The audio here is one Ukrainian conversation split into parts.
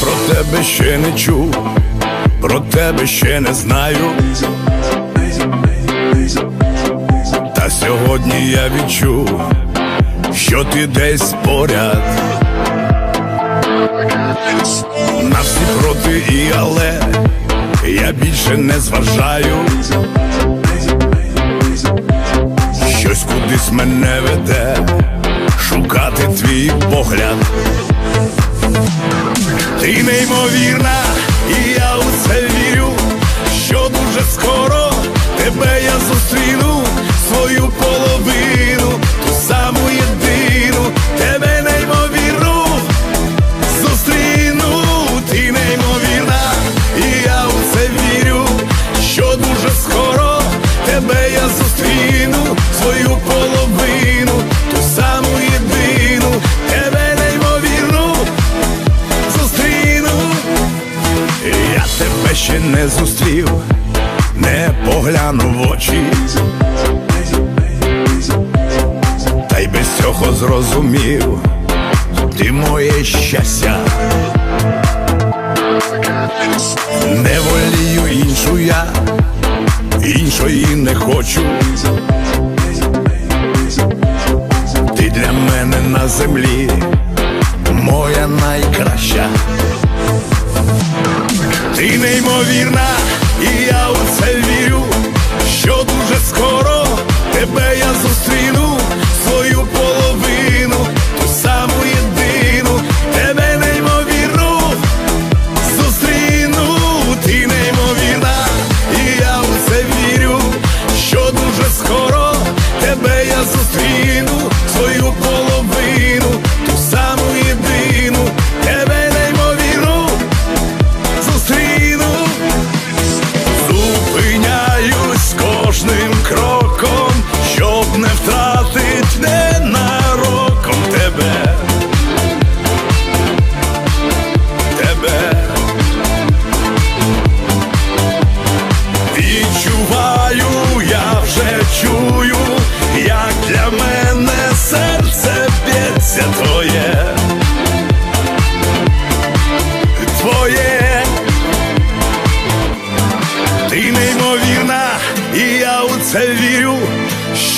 Про тебе ще не чув, про тебе ще не знаю. Та сьогодні я відчув, що ти десь поряд. На всі проти і але я більше не зважаю. Щось кудись мене веде, шукати твій погляд. Ти неймовірна, і я у це вірю, що дуже скоро тебе я зустріну, свою половину, ту саму єдину, тебе неймовірну, зустріну, ти неймовірна, і я у це вірю, що дуже скоро тебе я зустріну, ще не зустрів, не погляну в очі, та й без цього зрозумів, ти моє щастя, не волію іншу я, іншої не хочу. Ти для мене на землі моя найкраща. Ти неймовірна, і я у це вірю, що дуже скоро тебе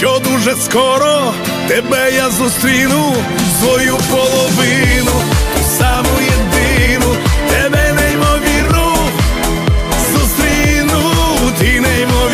що дуже скоро тебе я зустріну, свою половину, ту саму єдину, тебе неймовірну, зустріну ти неймовірну.